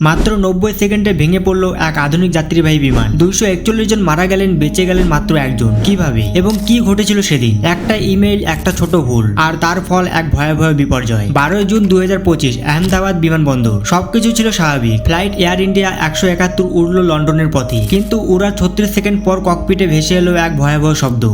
মাত্র নব্বই সেকেন্ডে ভেঙে পড়ল এক আধুনিক যাত্রীবাহী বিমান। দুইশো একচল্লিশ জন মারা গেলেন, বেঁচে গেলেন মাত্র একজন। কীভাবে? এবং কি ঘটেছিল সেদিন? একটা ইমেইল, একটা ছোট ভুল। আর তার ফল এক ভয়াবহ বিপর্যয়। বারোই জুন দুই হাজার পঁচিশ, আহমেদাবাদ বিমানবন্দর। সবকিছু ছিল স্বাভাবিক। ফ্লাইট এয়ার ইন্ডিয়া একশো একাত্তর উড়ল লন্ডনের পথে। কিন্তু উড়ার ছত্রিশ সেকেন্ড পর ককপিটে ভেসে এলো এক ভয়াবহ শব্দ।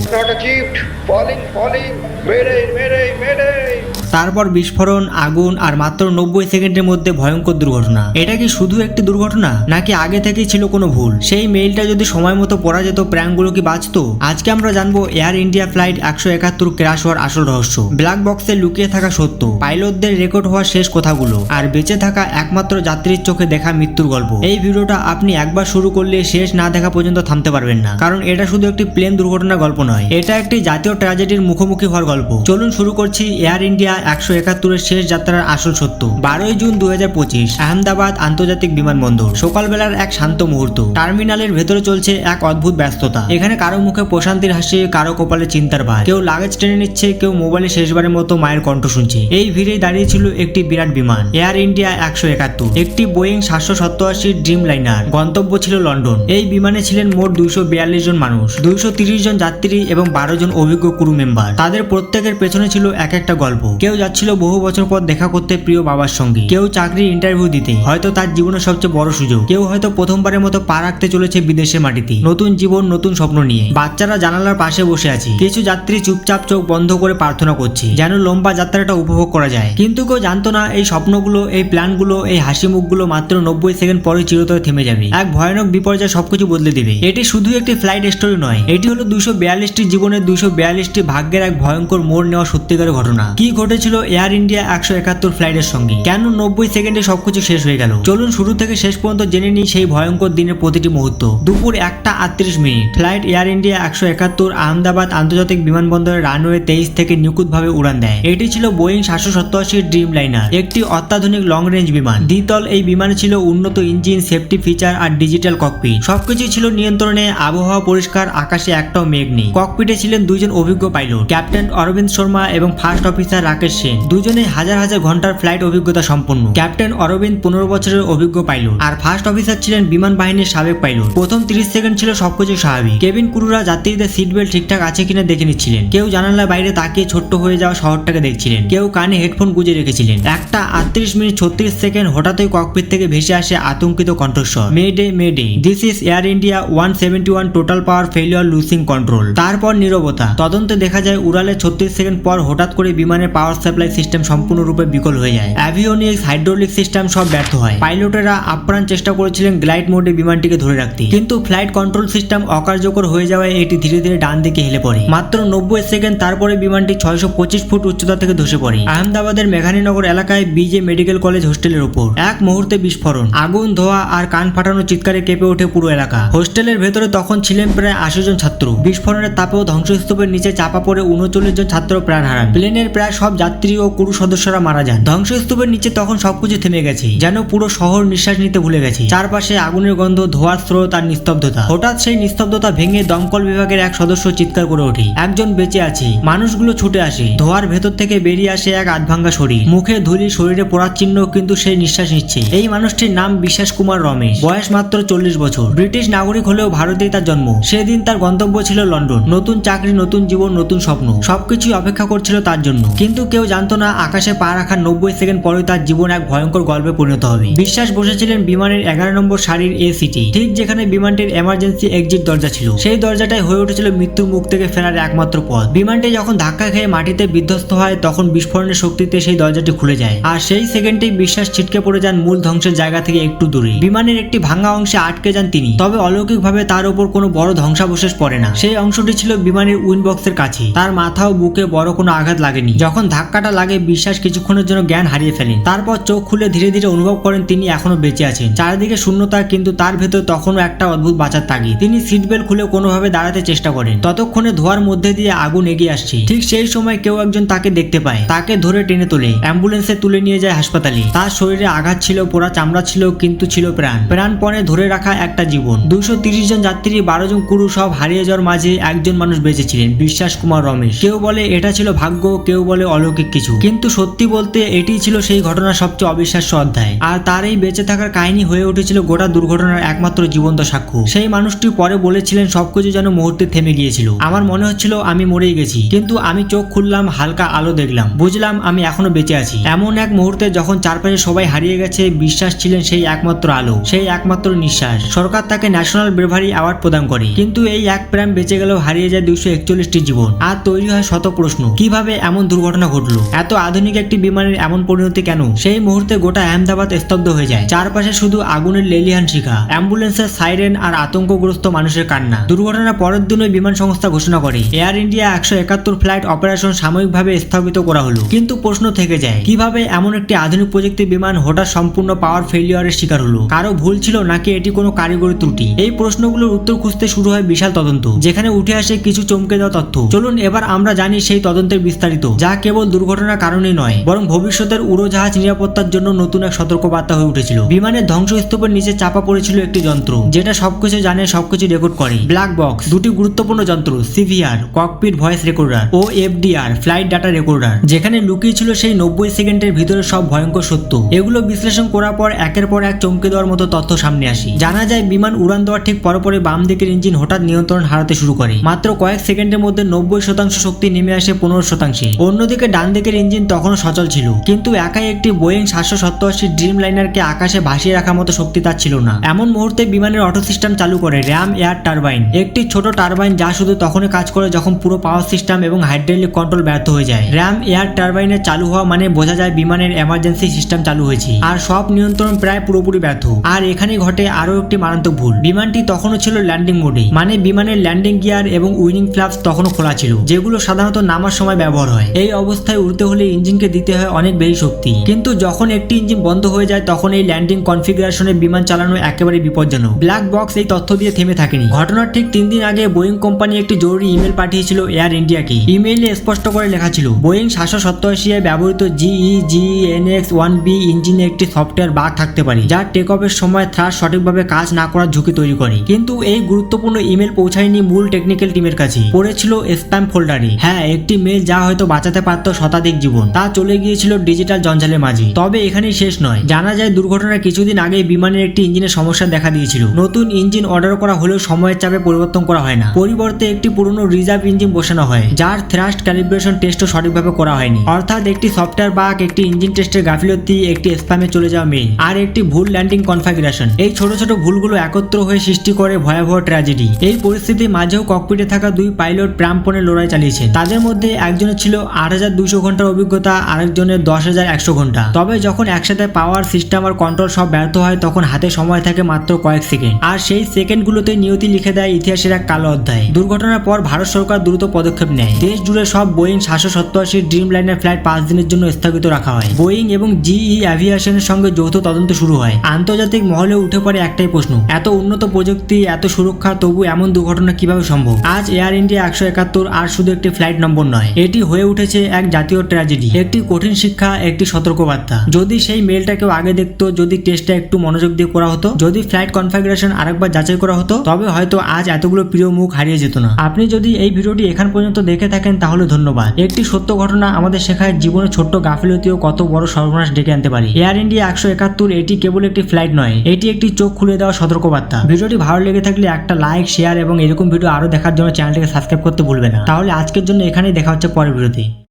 তারপর বিস্ফোরণ, আগুন আর মাত্র নব্বই সেকেন্ডের মধ্যে ভয়ঙ্কর দুর্ঘটনা। এটা কি শুধু একটি দুর্ঘটনা, নাকি আগে থেকেই ছিল কোনো ভুল? সেই মেইলটা যদি সময় মতো পড়া যেত, প্র্যাঙ্কগুলো কি বাঁচতো? আজকে আমরা জানব এয়ার ইন্ডিয়া ফ্লাইট একশো একাত্তর ক্র্যাশ হওয়ার আসল রহস্য। ব্ল্যাক বক্সে লুকিয়ে থাকা সত্য, পাইলটদের রেকর্ড হওয়া শেষ কথাগুলো, আর বেঁচে থাকা একমাত্র যাত্রীর চোখে দেখা মৃত্যুর গল্প। এই ভিডিওটা আপনি একবার শুরু করলে শেষ না দেখা পর্যন্ত থামতে পারবেন না, কারণ এটা শুধু একটি প্লেন দুর্ঘটনার গল্প নয়, এটা একটি জাতীয় ট্র্যাজেডির মুখোমুখি হওয়ার গল্প। চলুন শুরু করছি এয়ার ইন্ডিয়া একশো একাত্তরের শেষ যাত্রার আসল সত্য। বারোই জুন দু হাজার পঁচিশ, আহমেদাবাদ আন্তর্জাতিক বিমানবন্দর। সকালবেলার এক শান্ত মুহূর্ত। টার্মিনালের ভেতরে চলছে এক অদ্ভুত ব্যস্ততা। এখানে কারও মুখে প্রশান্তির হাসি, কারও কপালে চিন্তার ভার। কেউ লাগেজ টেনে নিচ্ছে, কেউ মোবাইলে শেষবারের মতো মায়ের কণ্ঠ শুনছে। এই ভিড়ে দাঁড়িয়ে ছিল একটি বিরাট বিমান এয়ার ইন্ডিয়া একশো একাত্তর। একটি বোয়িং সাতশো সপ্তআশি ড্রিম লাইনার গন্তব্য ছিল লন্ডন। এই বিমানে ছিলেন মোট দুইশো বিয়াল্লিশ জন মানুষ, দুইশো জন যাত্রী এবং বারো জন অভিজ্ঞ ক্রু মেম্বার তাদের প্রত্যেকের পেছনে ছিল এক একটা গল্প। কেউ যাচ্ছিল বহু বছর পর দেখা করতে প্রিয় বাবার সঙ্গে। কেউ চাকরি ইন্টারভিউ দিতে হয়তো তার জীবনের সবচেয়ে বড় সুযোগ। কেউ হয়তো প্রথমবারের মতো পা রাখতে চলেছে বিদেশের মাটিতে। নতুন জীবন, নতুন স্বপ্ন নিয়ে। বাচ্চারা জানালার পাশে বসে আছে। কিছু যাত্রী চুপচাপ চোখ বন্ধ করে প্রার্থনা করছে, যেন লম্বা যাত্রাটা উপভোগ করা যায়। কিন্তু কেউ জানতো না, এই স্বপ্নগুলো, এই প্ল্যানগুলো, এই হাসি মুখগুলো মাত্র নব্বই সেকেন্ড পরে চিরতরে থেমে যাবে। এক ভয়ানক বিপর্যয় সবকিছু বদলে দিবে। এটি শুধু একটি ফ্লাইট স্টোরি নয়। এটি হলো দুশো বিয়াল্লিশটি জীবনের দুশো বিয়াল্লিশটি ভাগ্যের এক ভয়ঙ্কর মোড় নেওয়া সত্যিকারের ঘটনা। কি ঘটেছিল এয়ার ইন্ডিয়া একশো একাত্তর ফ্লাইটের সঙ্গে। কেন নব্বই সেকেন্ডে সবকিছু শেষ হয়ে গেল? চলুন শুরু থেকে শেষ পর্যন্ত জেনে নিই সেই ভয়ঙ্কর দিনের প্রতিটি মুহূর্ত। দুপুর একটা আটত্রিশ মিনিট। ফ্লাইট এয়ার ইন্ডিয়া একশো একাত্তর আহমেদাবাদ আন্তর্জাতিক বিমানবন্দরের রানওয়ে তেইশ থেকে নিখুঁতভাবে উড়ান দেয়। এটি ছিল বোয়িং সাতশো সপ্তআশি ড্রিম লাইনার একটি অত্যাধুনিক লং রেঞ্জ বিমান। দ্বিতল এই বিমানে ছিল উন্নত ইঞ্জিন সেফটি ফিচার আর ডিজিটাল ককপিট সবকিছু ছিল নিয়ন্ত্রণে, আবহাওয়া পরিষ্কার, আকাশে একটাও মেঘ নেই। ককপিটে ছিলেন দুইজন অভিজ্ঞ পাইলট ক্যাপ্টেন অরবিন্দ শর্মা এবং ফার্স্ট অফিসার রাকেশ সেন। দুজনে হাজার হাজার ঘণ্টার ফ্লাইট অভিজ্ঞতা সম্পন্ন। ক্যাপ্টেন অরবিন্দ পনেরো বছরের অভিজ্ঞ পাইলট আর ফার্স্ট অফিসার ছিলেন বিমান বাহিনীর সাবেক পাইলট প্রথম তিরিশ সেকেন্ড ছিল সবকিছু স্বাভাবিক। কেবিন ক্রুরা যাত্রীদের সিট বেল্ট ঠিকঠাক আছে কিনা দেখে নিচ্ছিলেন। কেউ জানালার বাইরে তাকিয়ে ছোট্ট হয়ে যাওয়া শহরটাকে দেখছিলেন। কেউ কানে হেডফোন গুজে রেখেছিলেন। একটা আটত্রিশ মিনিট ছত্রিশ সেকেন্ড হঠাৎই ককপিট থেকে ভেসে আসে আতঙ্কিত কণ্ঠস্বর। Mayday mayday this is Air India one seventy one total power failure losing control তারপর নীরবতা। তদন্তে দেখা যায় উড়ালে ছত্রিশ সেকেন্ড পর হঠাৎ করে বিমানের পাওয়ার সাপ্লাই সিস্টেম সম্পূর্ণরূপে বিকল হয়ে যায়। অ্যাভিওনিক্স, হাইড্রোলিক সিস্টেম সব ব্যর্থ হয়। পাইলটেরা আপ্রাণ চেষ্টা করেছিলেন গ্লাইড মোডে বিমানটিকে ধরে রাখতে। কিন্তু ফ্লাইট কন্ট্রোল সিস্টেম অকার্যকর হয়ে যাওয়ায় এটি ধীরে ধীরে ডান দিকে হেলে পড়ে। মাত্র নব্বই সেকেন্ড তারপরে বিমানটি ছয়শো পঁচিশ ফুট উচ্চতা থেকে ধসে পড়ে। আহমেদাবাদের মেঘানীনগর এলাকায় বিজে মেডিকেল কলেজ হোস্টেলের উপর এক মুহূর্তে বিস্ফোরণ। আগুন, ধোয়া আর কান ফাটানো চিৎকারে কেঁপে ওঠে পুরো এলাকা। হোস্টেলের ভেতরে তখন ছিলেন প্রায় আশি জন ছাত্র। বিস্ফোরণের তাপেও ধ্বংসস্তূপের নিচে চাপা পড়ে উনচল্লিশ জন ছাত্র প্রাণ হারান। প্লেনের প্রায় সব যাত্রী ও ক্রু সদস্যরা মারা যান। ধ্বংসস্তূপের নিচে তখন সবকিছু থেমে গেছে, যেন পুরো শহর নিঃশ্বাস নিতে ভুলে গেছে। চারপাশে আগুনের গন্ধ, ধোয়ার স্রোত আর নিস্তব্ধতা। হঠাৎ সেই নিস্তব্ধতা ভেঙে দমকল বিভাগের এক সদস্য চিৎকার করে ওঠে। একজন বেঁচে আছে। মানুষগুলো ছুটে আসে। ধোয়ার ভেতর থেকে বেরিয়ে আসে এক আধভাঙ্গা শরীর। মুখে ধুলি, শরীরে পড়ার চিহ্ন কিন্তু সেই নিঃশ্বাস নিচ্ছে। এই মানুষটির নাম বিশ্বাস কুমার রমেশ। বয়স মাত্র চল্লিশ বছর। ব্রিটিশ নাগরিক হলেও ভারতেই তার জন্ম। সেদিন তার গন্তব্য ছিল লন্ডন। নতুন চাকরি, নতুন জীবন, নতুন স্বপ্ন। সবকিছুই অপেক্ষা করছিল তার জন্য। কিন্তু কেউ জানতো না আকাশে পা রাখার নব্বই সেকেন্ড পরে তার জীবন এক ভয়ঙ্কর গল্পে পরিণত হবে। বিশ্বাস বসেছিলেন বিমানের এগারো নম্বর সারির এ সিটি। ঠিক যেখানে বিমানটির এমার্জেন্সি এক্সিট দরজা ছিল। সেই দরজাটাই হয়ে উঠেছিল মৃত্যুর মুখ থেকে ফেরার একমাত্র পথ। বিমানটি যখন ধাক্কা খেয়ে মাটিতে বিধ্বস্ত হয়, তখন বিস্ফোরণের শক্তিতে সেই দরজাটি খুলে যায়। আর সেই সেকেন্ডেই বিশ্বাস ছিটকে পড়ে যান মূল ধ্বংসের জায়গা থেকে একটু দূরে। বিমানের একটি ভাঙা অংশে আটকে যান তিনি। তবে অলৌকিকভাবে তার উপর কোনো বড় ধ্বংসাবশেষ পড়ে না। সেই অংশটি ছিল বিমানের উইন বক্সের কাছে। তার মাথা ও বুকে বড় কোনো আঘাত লাগেনি। যখন ধাক্কাটা লাগে বিশ্বাস কিছুক্ষণের জন্য জ্ঞান হারিয়ে ফেলেন তারপর চোখ খুলে ধীরে ধীরে অনুভব করেন তিনি এখনও বেঁচে আছেন। চারিদিকে শূন্যতা, কিন্তু তার ভেতর তখনও একটা অদ্ভুত বাঁচার তাগি তিনি সিট বেল্ট খুলে কোনোভাবে দাঁড়াতে চেষ্টা করেন। ততক্ষণে ধোয়ার মধ্যে দিয়ে আগুন এগিয়ে আসছে। ঠিক সেই সময় কেউ একজন তাকে দেখতে পায়। তাকে ধরে টেনে তোলে। অ্যাম্বুলেন্সে তুলে নিয়ে যায় হাসপাতালে। তার শরীরে আঘাত ছিল, পোড়া চামড়া ছিল, কিন্তু ছিল প্রাণ। প্রাণপণে ধরে রাখা একটা জীবন। দুশো জন যাত্রী, বারো জন কুরু সব হারিয়ে যাওয়ার মাঝে একজন মানুষ বেঁচেছিলেন বিশ্বাস কুমার রমেশ। কেউ বলে এটা ছিল ভাগ্য, কেউ বলে অলৌকিক। অলৌকিক কিছু। কিন্তু সত্যি বলতে এটি ছিল সেই ঘটনার সবচেয়ে অবিশ্বাস্য অধ্যায়। আর তার এই বেঁচে থাকার কাহিনী হয়ে উঠেছিল গোটা দুর্ঘটনার একমাত্র জীবন্ত সাক্ষ্য। সেই মানুষটি পরে বলেছিলেন, সবকিছু যেন মুহূর্তে থেমে গিয়েছিল। আমার মনে হচ্ছিল আমি মরেই গেছি। কিন্তু আমি চোখ খুললাম, হালকা আলো দেখলাম। বুঝলাম আমি এখনও বেঁচে আছি। এমন এক মুহূর্তে যখন চারপাশে সবাই হারিয়ে গেছে, বিশ্বাস ছিলেন সেই একমাত্র আলো, সেই একমাত্র নিঃশ্বাস। সরকার তাকে ন্যাশনাল ব্রেভারি অ্যাওয়ার্ড প্রদান করে। কিন্তু এই এক প্রাণ বেঁচে গেলেও হারিয়ে যায় দুইশো একচল্লিশটি জীবন। আর তৈরি হয় শত প্রশ্ন, কীভাবে এমন দুর্ঘটনা ঘটলো? এত আধুনিক একটি বিমানের এমন পরিণতি কেন? সেই মুহূর্তে গোটা আহমেদাবাদ স্তব্ধ হয়ে যায়। চারপাশে শুধু আগুনের লেলিহান শিখা। অ্যাম্বুলেন্সের সাইরেন আর আতঙ্কগ্রস্ত মানুষের কান্না। দুর্ঘটনার পরের দিনই বিমান সংস্থা ঘোষণা করে, এয়ার ইন্ডিয়া একশো একাত্তর ফ্লাইট অপারেশন সাময়িকভাবে স্থগিত করা হলো। কিন্তু প্রশ্ন থেকে যায়, কীভাবে এমন একটি আধুনিক প্রযুক্তির বিমান হঠাৎ সম্পূর্ণ পাওয়ার ফেলিয়ারের শিকার হলো? কারও ভুল ছিল নাকি এটি কোনো কারিগরি ত্রুটি? এই প্রশ্নগুলোর উত্তর খুঁজতে শুরু হয় বিশাল তদন্ত, যেখানে উঠে আসে কিছু চমকে দেওয়া তথ্য। চলুন এবার আমরা জানি সেই তদন্তের বিস্তারিত, যা কেবল দুর্ঘটনার কারণেই নয়, বরং ভবিষ্যতের উড়োজাহাজ নিরাপত্তার জন্য নতুন এক সতর্কবার্তা হয়ে উঠেছিল। বিমানের ধ্বংসস্তূপের নিচে চাপা পড়েছিল একটি যন্ত্র, যেটা সবকিছু জানে, সবকিছু রেকর্ড করে। ব্ল্যাক বক্স, দুটি গুরুত্বপূর্ণ যন্ত্র, সিভিআর, ককপিট ভয়েস রেকর্ডার ও এফডিআর, ফ্লাইট ডাটা রেকর্ডার, যেখানে লুকিয়ে ছিল সেই নব্বই সেকেন্ডের ভিতরে সব ভয়ঙ্কর সত্য। এগুলো বিশ্লেষণ করার পর একের পর এক চমকে দেওয়ার মতো তথ্য সামনে আসি। জানা যায়, বিমান উড়ান দেওয়ার ঠিক পরপরে বাম দিকের ইঞ্জিন হঠাৎ নিয়ন্ত্রণ হারাতে শুরু করে। মাত্র কয়েক সেকেন্ডের মধ্যে নব্বই শতাংশ শক্তি নেমে আসে পনেরো শতাংশে। অন্যদিকে ডান দিকের ইঞ্জিন তখনও সচল ছিল। কিন্তু একাই একটি বোয়িং সাতশো সত্তর আশি ড্রিম লাইনারকে আকাশে ভাসিয়ে রাখার মতো শক্তি তার ছিল না। এমন মুহূর্তে বিমানের অটো সিস্টেম চালু করে র্যাম এয়ার টারবাইন। একটি ছোট টারবাইন যা শুধু তখনই কাজ করে যখন পুরো পাওয়ার সিস্টেম এবং হাইড্রোলিক কন্ট্রোল ব্যর্থ হয়ে যায়। র্যাম এয়ার টারবাইনের চালু হওয়া মানে বোঝা যায় বিমানের এমার্জেন্সি সিস্টেম চালু হয়েছে। আর সব নিয়ন্ত্রণ প্রায় পুরোপুরি ব্যর্থ। আর এখানে ঘটে আরও একটি মারাত্মক ভুল। বিমানটি তখনও ছিল ল্যান্ডিং মোডে। মানে বিমানের ল্যান্ডিং গিয়ার এবং উইনিং ফ্লাপস তখনও খোলা ছিল, যেগুলো সাধারণত নামার সময় ব্যবহার হয়। এই অবস্থায় উড়তে হলে ইঞ্জিনকে দিতে হয় অনেক বেশি শক্তি। কিন্তু যখন একটি ইঞ্জিন বন্ধ হয়ে যায়, তখন এই ল্যান্ডিং কনফিগারেশনে বিমান চালানো একেবারে বিপজ্জনক। ব্ল্যাক বক্স এই তথ্য দিয়ে থেমে থাকেনি। ঘটনার ঠিক তিন দিন আগে বোয়িং কোম্পানি একটি জরুরি ইমেল পাঠিয়েছিল এয়ার ইন্ডিয়াকে। ইমেইলে স্পষ্ট করে লেখা ছিল, বোয়িং সাতশো সপ্তাশি ব্যবহৃত GE G N X one B ইঞ্জিনে একটি সফটওয়্যার বাগ থাকতে পারে, যা টেক অফের সময় থ্রাস সঠিকভাবে কাজ না করার ঝুঁকি তৈরি করে। কিন্তু এই গুরুত্বপূর্ণ ইমেল পৌঁছায়নি মূল টেকনিক্যাল টিমের কাছে। পড়েছিল স্প্যাম ফোল্ডারে। হ্যাঁ একটি মেল যা হয়তো বাঁচাতে পারত শতাধিক জীবন। তা চলে গিয়েছিল ডিজিটাল জঞ্জালের মাঝে। তবে এখানেই শেষ নয়। জানা যায় দুর্ঘটনার কিছুদিন আগে বিমানের একটি ইঞ্জিনের সমস্যা দেখা দিয়েছিল। নতুন ইঞ্জিন অর্ডার করা হলেও সময়ের চাপে পরিবর্তন করা হয় না। পরিবর্তে একটি পুরনো রিজার্ভ ইঞ্জিন বসানো হয়, যার থ্রাস্ট ক্যালিব্রেশন টেস্টও সঠিকভাবে করা হয়নি। অর্থাৎ একটি সফটওয়্যার বাগ একটি ইঞ্জিন টেস্টের গাফিলতি, একটি স্প্যামে চলে যাওয়া মেইল আর একটি ভুল ল্যান্ডিং কনফিগারেশন এই ছোট ছোট ভুলগুলো একত্র হয়ে সৃষ্টি করে ভয়াবহ ট্র্যাজেডি এই পরিস্থিতির মাঝেও ককপিটে থাকা দুই পাইলট প্রাণপণে লড়াই চালিয়েছে। তাদের মধ্যে একজনের ছিল আট হাজার দুইশো ঘণ্টার অভিজ্ঞতা, আরেকজনের দশ হাজার একশো ঘণ্টা। তবে যখন একসাথে পাওয়ার সিস্টেম আর কন্ট্রোল সব ব্যর্থ হয়, তখন হাতে সময় থাকে মাত্র কয়েক সেকেন্ড আর সেই সেকেন্ডগুলোতে নিয়তি লিখে দেয় ইতিহাসের এক কালো অধ্যায়। দুর্ঘটনার পর ভারত সরকার দ্রুত পদক্ষেপ নেয়। দেশ জুড়ে সব বোয়িং সাতশো সত্তর ড্রিম লাইনের ফ্লাইট পাঁচ দিনের জন্য স্থগিত রাখা হয়। বোয়িং এবং জিই অ্যাভিয়েশনের সঙ্গে যৌথ তদন্ত শুরু হয়। আন্তর্জাতিক মহলে উঠে পড়ে একটাই প্রশ্ন, এত উন্নত প্রযুক্তি, এত সুরক্ষা, তবু এমন দুর্ঘটনা কীভাবে সম্ভব? আজ এয়ার ইন্ডিয়া একশো একাত্তর আর শুধু একটি ফ্লাইট নম্বর নয়, এটি হয়ে উঠেছে এক জাতীয় ট্র্যাজেডি একটি কঠিন শিক্ষা, একটি সতর্কবার্তা। যদি সেই মেলটা কেউ আগে দেখতো, যদি টেস্টটা একটু মনোযোগ দিয়ে করা হতো, যদি ফ্লাইট কনফিগারেশন আরেকবার যাচাই করা হতো, তবে হয়তো আজ এতগুলো প্রিয় মুখ হারিয়ে যেত না। আপনি যদি এই ভিডিওটি এখান পর্যন্ত দেখে থাকেন, তাহলে ধন্যবাদ। একটি সত্য ঘটনা আমাদের শেখায় জীবনে ছোট্ট গাফিলতিও কত বড় সর্বনাশ ডেকে আনতে পারে। এয়ার ইন্ডিয়া একশো একাত্তর এটি কেবল একটি ফ্লাইট নয়, এটি একটি চোখ খুলে দেওয়া সতর্কবার্তা। ভিডিওটি ভালো লেগে থাকলে একটা লাইক শেয়ার এবং এরকম ভিডিও আরও দেখার জন্য চ্যানেলটিকে সাবস্ক্রাইব করতে ভুলবে না। তাহলে আজকের জন্য এখানেই দেখা হচ্ছে পরের ভিডিওতে